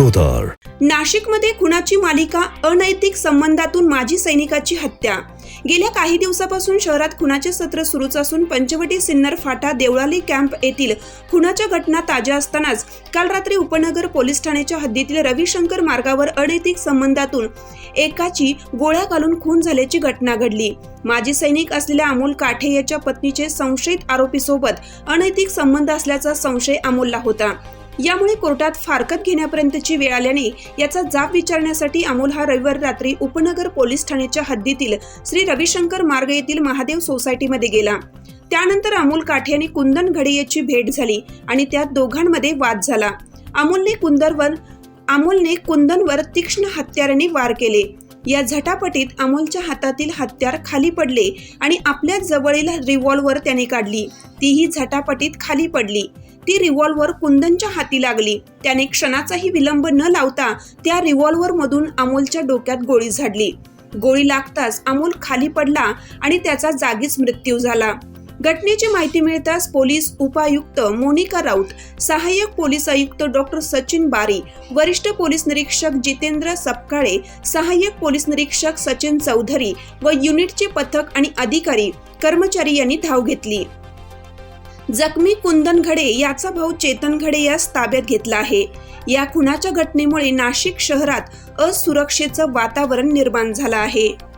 Podar. नाशिकमध्ये खुनाची मालिका अनैतिक संबंधातून माजी सैनिकाची हत्या. गेल्या काही दिवसापासून शहरात खुनाचे सत्र सुरूच असून पंचवटी सिन्नर फाटा देवळाली कॅम्प येथील खुनाच्या घटना ताज्या असतानाच काल रात्री उपनगर पोलीस ठाण्याच्या हद्दीतील रविशंकर मार्गावर अनैतिक संबंधातून एकाची गोळ्या घालून खून झाल्याची घटना घडली. माजी सैनिक असलेल्या अमोल काठे याच्या पत्नीचे संशयित आरोपीसोबत अनैतिक संबंध असल्याचा संशय अमोलला होता. यामुळे कोर्टात फारकत घेण्यापर्यंतची वेळ आल्याने याचा जाब विचारण्यासाठी अमोल हा रविवार रात्री उपनगर पोलीस ठाण्याच्या हद्दीतील श्री रविशंकर मार्ग येथील महादेव सोसायटीमध्ये गेला. त्यानंतर अमोल काठे आणि कुंदन घडे याची भेट झाली आणि त्यात दोघांमध्ये वाद झाला. अमोलने कुंदरवर अमोलने कुंदनवर तीक्ष्ण हत्याराने वार केले. या झटापटीत अमोलच्या हातातील हत्यार खाली पडले आणि आपल्या जवळील रिव्हॉल्वर त्याने काढली. तीही झटापटीत खाली पडली. ती रिव्हॉल्वर कुंदनच्या हाती लागली. त्याने क्षणाचाही विलंब न लावता त्या रिव्हॉल्वर मधून अमोलच्या डोक्यात गोळी झाडली. गोळी लागताच अमोल खाली पडला आणि त्याचा जागीच मृत्यू झाला. घटनेची माहिती मिळताच पोलीस उपायुक्त मोनिका राऊत सहाय्यक पोलीस आयुक्त डॉक्टर सचिन बारी वरिष्ठ पोलीस निरीक्षक जितेंद्र सपकाळे सहाय्यक पोलीस निरीक्षक सचिन चौधरी व युनिटचे पथक आणि अधिकारी कर्मचारी यांनी धाव घेतली. जखमी कुंदन घडे याचा भाऊ चेतन घडे यास ताब्यात घेतला आहे. या खुनाच्या घटनेमुळे नाशिक शहरात असुरक्षेचं वातावरण निर्माण झालं आहे.